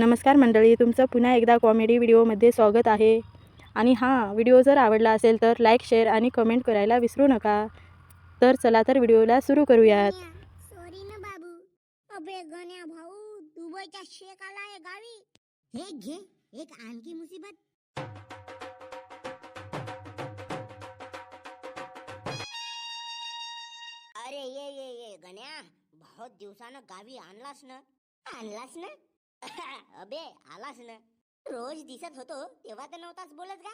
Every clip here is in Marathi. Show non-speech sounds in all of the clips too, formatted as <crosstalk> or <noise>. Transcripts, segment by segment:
नमस्कार मंडळी तुमचं पुन्हा एकदा कॉमेडी व्हिडिओमध्ये स्वागत आहे. आणि हां व्हिडिओ जर आवडला असेल तर लाईक शेअर आणि कमेंट करायला विसरू नका. तर चला तर व्हिडिओला सुरू करूयात. सॉरी ना बाबू. अबे गण्या भाऊ दुबईच्या आलाय गावी. हे घे एक आणखी मुसीबत. अरे ये ये ये गण्या. बहुत दिवसानं गावी आणलास ना? आणलास ना? <laughs> अबे आलास ना. रोज दिसत होतो तेव्हा तर नव्हताच बोलत का?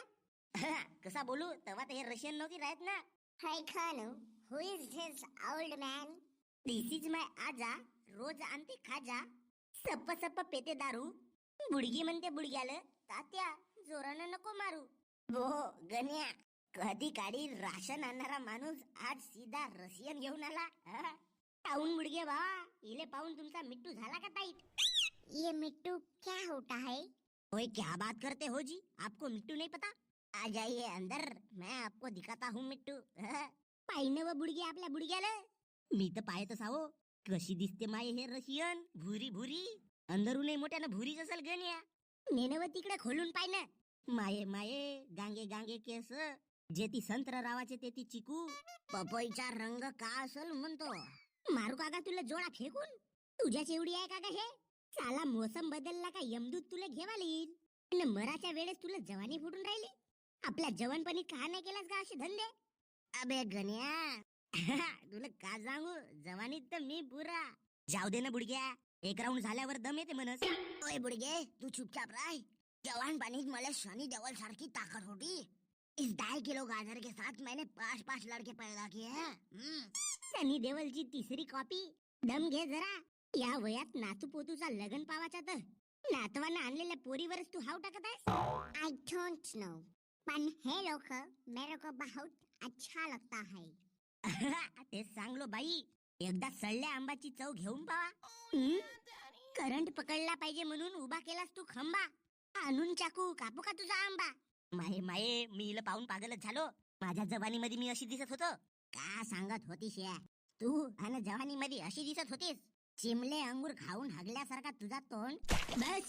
<laughs> कसा बोलू तेव्हा तर हे रशियन नव्हती राहत ना. Hi Khan who is this old man this is my आजा रोज आणते खाजा. सप्प सप्प पेते दारू. बुडगी म्हणते बुडग्याल तात्या जोरानं नको मारू. हो गण्या कधी काळी राशन आणणारा माणूस आज सीधा रशियन घेऊन आला. <laughs> हा? पाहून बुडगे बाबा इले पाहून तुमचा मिट्टू झाला का ताईट ये मिट्टू क्या होता है? ओए क्या बात करते हो जी? आपको मिट्टू नहीं पता? आ जाइए अंदर मैं आपको दिखाता हूँ मिट्टू। <laughs> पाहिनं व बुडगी आपल्या बुडग्याला मी तर पाहतच आहो कशी दिसते माये हे रशियन? भुरी भुरी। अंदरूनही मोठ्यानं भुरीच असेल गण्या नेनव तिकडे खोलून पाय ना। माये माये गांगे गांगे केस। जे ती संत्र रावाचे ते ती चिकू। पपईचा रंग का असल म्हणतो? मारू काका तुला जोडा फेकून? तुझ्याच एवढी आहे काका हे? साला मोसम बदलला का यमदूत तुला घेवाला येईल मराच्या वेळेस तुला जवानी फुटून राहिली? आपल्या जवानपणी का नाही केलास का असे धंदे? अबे गण्या. <laughs> तुला का सांगू? जवानीत तर मी पुरा. जाऊ दे ना बुडग्या. एक राऊंड झाल्यावर दम येते म्हणस ओय बुडगे तू चुपचाप राय जवान पाणीत मला शनी देवल सारखी ताकद होती. इस ढाई किलो गाजर के साथ मैंने पांच पांच लड़के पैदा किए हैं. हम्म. देवल जी तिसरी कॉपी. दम घे जरा. या वयात नातू पोतूचा लग्न पावाचा तर नातवानं आणलेल्या पोरीवरच तू हाव टाकत आहेस? आय डोंट नो पण हे लोक मेरे को बहुत अच्छा लगता है. <laughs> तेच सांगलो बाई. एकदा सळल्या आंबाची चव घेऊन पावा. हं? करंट पकडला पाहिजे म्हणून उभा केलास तू खंबा. आणून चाकू कापू का तुझा आंबा? माये माये मी इला पाहून पागलच झालो. माझ्या जवानी मध्ये मी अशी दिसत होतो. का सांगत होतीस या? तू आणि जवानी मध्ये अशी दिसत होतीस. चिमले अंगूर खाऊन हगल्यासारखा तुझा तोंड? बस!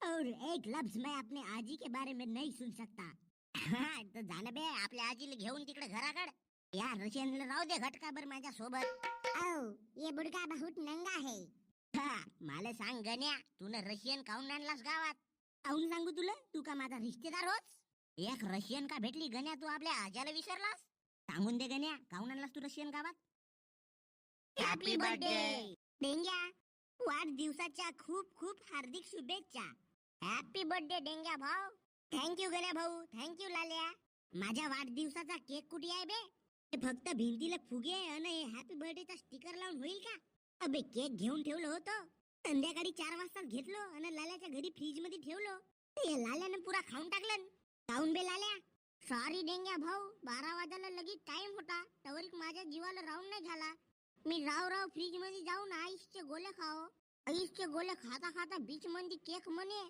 और एक लफ्ज मैं अपने आजी के बारे में नहीं सुन सकता। हा, तर जाणं बे आपल्या आजीला घेऊन तिकडे घराकड। या रशियनला राहू दे घटकाभर माझ्या सोबत। ये बुडका बहुत नंगा है। हा, मला सांग गण्या तूने रशियन काऊन आणलास गावात? काऊन सांगू तुला? तू का माझा रिश्तेदार होत एक रशियन का भेटली गण्या तू आपल्या आजाला विसरलास? सांगून दे गण्या काऊन आणलास तू रशियन गावात? Happy birthday Dengya. वाढदिवसाच्या खूप खूप हार्दिक शुभेच्छा. हॅपी बर्थडे डेंग्या भाऊ. थँक्यू गण्या भाऊ. थँक्यू लाल्या. माझ्या वाढदिवसाचा केक कुठे आहे बे? ते फक्त भिंतीला फुगे आणि हॅपी बर्थडेचा स्टिकर लावून होईल का? अबे केक घेऊन ठेवलं होतं. संध्याकाळी चार वाजताच घेतलो आणि लाल्याच्या घरी फ्रीजमध्ये ठेवलो. ते लाल्यानं पुरा खाऊन टाकलं. काऊन बे लाल्या. सॉरी डेंग्या भाऊ. बारा वाजायला लगेच टाइम होता. तवरिक माझ्या जीवाला राहून नाही झाला. मी राव राव फ्रीजमध्ये जाऊन आईसचे गोले खाओ आईसचे गोले खाता खाता बीच मध्ये केक म्हणे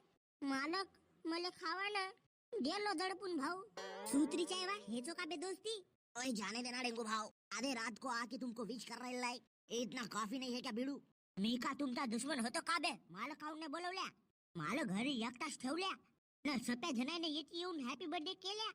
मालक मले खावा ना गेलो दडपून भाऊ. सूत्रीच्या आहे वा हे जो का बे दोस्ती? ओए जाने देना डेंगू भाव आधे रात को आके तुमको विश कर रहे लाइक इतना काफी नहीं है क्या बिडू? मी का तुमचा दुश्मन होतो का बे? मला खाऊन बोलवल्या. मला घरी एकटाच ठेवल्या. न सप्या जणांनी येत येऊन हॅपी बर्थडे केल्या.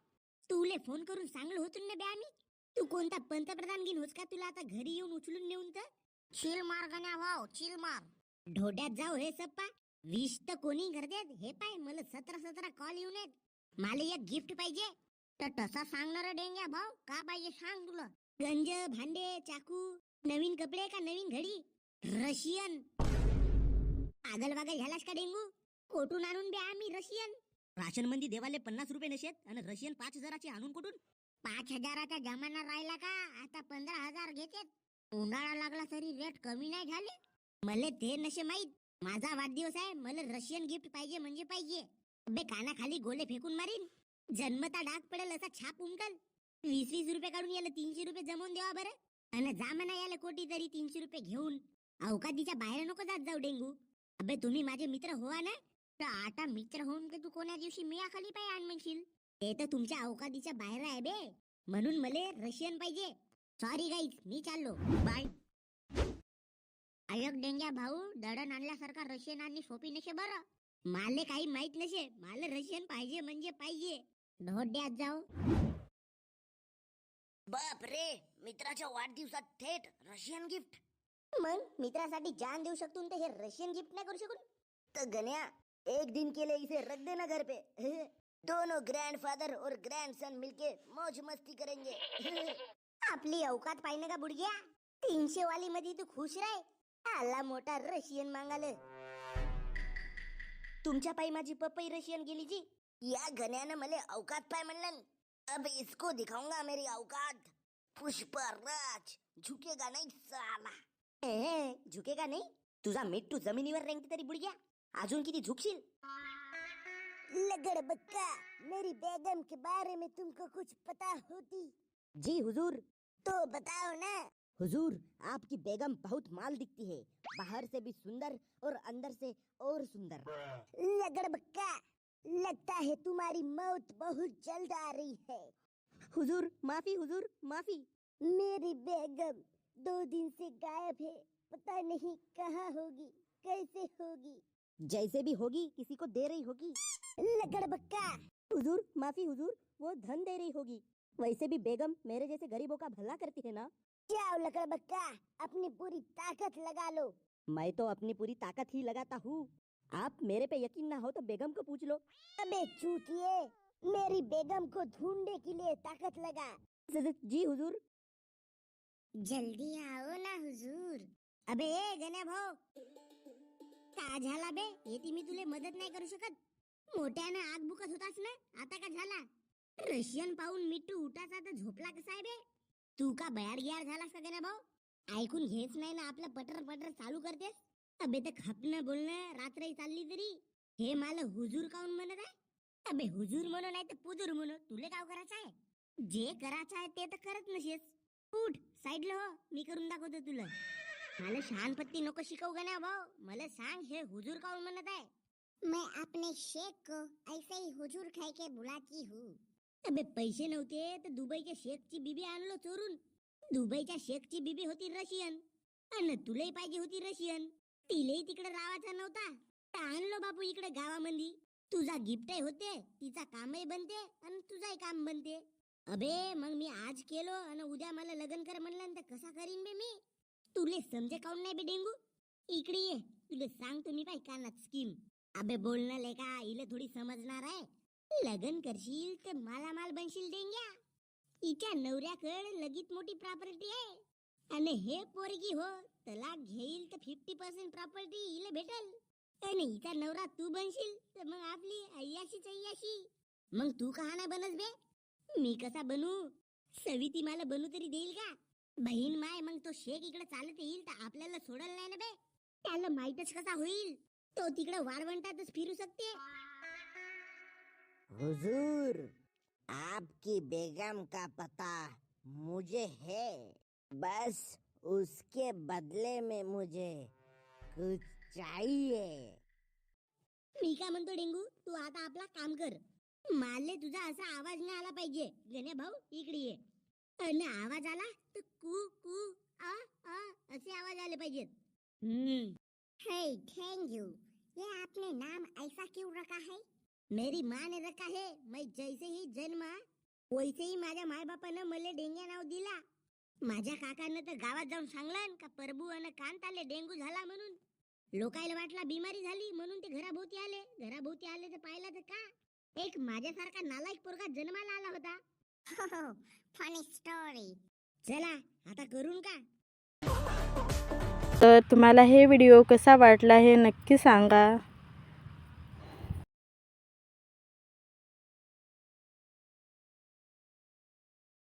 तुले फोन करून सांगलो होतो ना बे आम्ही? तू कोणता पंतप्रधान घेऊन का तुला आता घरी येऊन उचलून नेऊन तर? चिल मार गण्या भाऊ चिल मार. ढोड्यात जाऊ हे सप्पा. विश तर कोणी देत हे पाय मला सतरा सतरा कॉल येऊन येत मला एक गिफ्ट पाहिजे. तर तसा सांगणार डेंग्या भाऊ का पाहिजे सांग तुला. गंज भांडे चाकू नवीन कपडे का नवीन घडी? रशियन. पागल वागल झालास का डेंगू? कोठून आणून बे आम्ही रशियन? राशन मंदी देवाले पन्नास रुपये नशेत आणि रशियन पाच हजाराचे आणून कुठून? पाच हजाराचा जमाना राहिला का? आता पंधरा हजार घेते. उन्हाळा लागला तरी रेट कमी नाही झाले. मला ते नशे माहीत. माझा वाढदिवस आहे. मला रशियन गिफ्ट पाहिजे म्हणजे पाहिजे. बे कानाखाली गोले फेकून मारीन. जन्मता डाग पडेल असा छाप उमटल. वीस वीस रुपये काढून याला तीनशे रुपये जमवून देवा बरं. आणि जा म्हणा याला कोटी तरी तीनशे रुपये घेऊन. अवकादीच्या बाहेर नको जात जाऊ डेंगू. अबे तुम्ही माझे मित्र होवा ना. तर आता मित्र होऊन तू कोण्या दिवशी मियाखाली पाय आण म्हणशील? ते तर तुमच्या अवकादीच्या बाहेर आहे बे. म्हणून मले रशियन पाहिजे. सॉरी गाईज मी चाललो. बाय अयक डेंग्या भाऊ दडण आणल्यासारखा रशियन आणि सोपी नशे बरं. माले काही माहीत नसे मला रशियन पाहिजे म्हणजे पाहिजे. ढोड्यात जाऊ. बाप रे मित्राच्या वाढदिवसात थेट रशियन गिफ्ट. मग मित्रासाठी जान देऊ शकतो तर हे रशियन गिफ्ट नाही करू शकून तर गण्या एक दिन के लिए इसे रख देना घर पे. <laughs> दोनों ग्रैंडफादर और ग्रैंडसन मिलके मौज मस्ती करेंगे। <laughs> आपली अवकात पाहिजे का बुडग्या? तीनशे वाली मध्ये तू खुश राय? आला मोठा रशियन मागाल. तुमच्या पायी माझी पपई रशियन गेली जी? या गण्यानं मला अवकात पाय म्हणलं अब इसको दिखाऊंगा मेरी औकात पुष्पा राज झुकेगा नाही साला? झुकेगा नाही? तुझा मिट्टू जमिनीवर रेंगते तरी बुडग्या. अजून किती झुकशील? लगड़ बक्का मेरी बेगम के बारे में तुमको कुछ पता होती। जी हुजूर। तो बताओ ना। हुजूर आपकी बेगम बहुत माल दिखती है। बाहर से भी सुंदर और अंदर से और सुंदर। लगड़ बक्का लगता है तुम्हारी मौत बहुत जल्द आ रही है। हुजूर माफ़ी हुजूर माफ़ी। मेरी बेगम दो दिन से गायब है। पता नहीं कहाँ होगी कैसे होगी। जैसे भी होगी किसी को दे रही होगी। लगड़ बक्का हुजूर माफ़ी हुजूर वो धन दे रही होगी। वैसे भी बेगम मेरे जैसे गरीबों का भला करती है ना? जाओ लकड़ बक्का अपनी पूरी ताकत लगा लो। मैं तो अपनी पूरी ताकत ही लगाता हूँ। आप मेरे पे यकीन ना हो तो बेगम को पूछ लो। अबे चूतिए मेरी बेगम को ढूँढने के लिए ताकत लगा। जी हुजूर। जल्दी आओ ना हुजूर। अबे ए गण्या भाऊ का झाला बे येते मी तुले मदत नाही करू शकत। मोठ्यानं आग बुकत होतास ना? आता का झाला? रशियन पाहून मिट्टू उठाचा तर झोपला कसा आहे बे? तू का बयार गियार झालास का गण्या भाऊ? ऐकून घेच नाही ना आपलं पटर पटर चालू करतेस? अबे तर खपणं बोलणं रात्रही चालली तरी? हे मला हुजूर काऊन म्हणत आहे? अबे हुजूर म्हणू नाही तर पुजूर म्हणू. तुले काय करायचं आहे? जे करायचं आहे ते तर करत नसेस. उठ साईडला हो. मी करून दाखवतो तुला. मला शहाणपत्ती नको शिकवू का ना भाऊ. मला सांग हे हुजूर काऊन म्हणत आहे? मैं अपने शेख को ऐसे ही हुजूर कह के बुलाती हूँ। अबे पैसे नव्हते तर दुबईच्या शेखची बीबी आणलो चोरून। दुबईच्या शेखची बीबी होती रशियन। आणि तुलाही पाहिजे होती रशियन। तिलेही तिकडे रावाचा नव्हता तर आणलो बापू इकडे गावामध्ये तुझा गिफ्टही होते तिचा कामही बनते आणि तुझाही काम बनते। अबे मग मी आज केलो आणि उद्या मला लग्न कर म्हणलं तर कसा करीन बे मी? तुले समजे काऊन नाही बे डेंगू? इकडे ये तुले सांगतो मी पाय कानात स्कीम। अबे बोलणं लेका इले थोडी समजणार आहे. लग्न करशील तर मालामाल बनशील देंग्या हिच्या नवऱ्याकडे लगीत मोठी प्रॉपर्टी आहे. आणि हे पोरगी हो तलाक घेईल तर फिफ्टी पर्सेंट प्रॉपर्टी इले भेटल. आणि हिचा नवरा तू बनशील तर मग आपली अय्याशीच अय्याशी मग तू कहा नाही बनस बे. मी कसा बनू? सविती मला बनू तरी देईल का? बहीण माय मग तो शेख इकडे चालत येईल तर आपल्याला सोडल नाही ना बे. त्याला माहीतच कसा होईल? तो तिकडे वाळवंटातच फिरू शकते. हुजूर आपकी बेगम का पता मुझे है। बस उसके बदले में मुझे कुछ चाहिए। मी काय म्हणतो डेंगू? तू आता आपला काम कर. माले तुझा असा आवाज नाही आला पाहिजे. गण्या भाऊ इकडे ये. आणि आवाज आला तर कू कू आ आ असे आवाज आले पाहिजेत. हम्म. हे थैंक यू आपने नाम ऐसा क्यों रखा है? मेरी माँ ने रखा है मैं जैसे ही जन्मा वैसे ही माझ्या माय बापानं मला डेंग्या नाव दिला. माझ्या काकानं तर गावात जाऊन सांगलं का परबू आणि कांत आले डेंगू झाला म्हणून. लोकायला वाटला बिमारी झाली म्हणून ते घराभोवती आले. घराभोवती आले तर पाहिलं तर का? एक माझ्यासारखा नालायक पोरगा जन्माला आला होता. <laughs> फनी स्टोरी चला आता करून का? तर तुम्हाला हे व्हिडिओ कसा वाटला हे नक्की सांगा.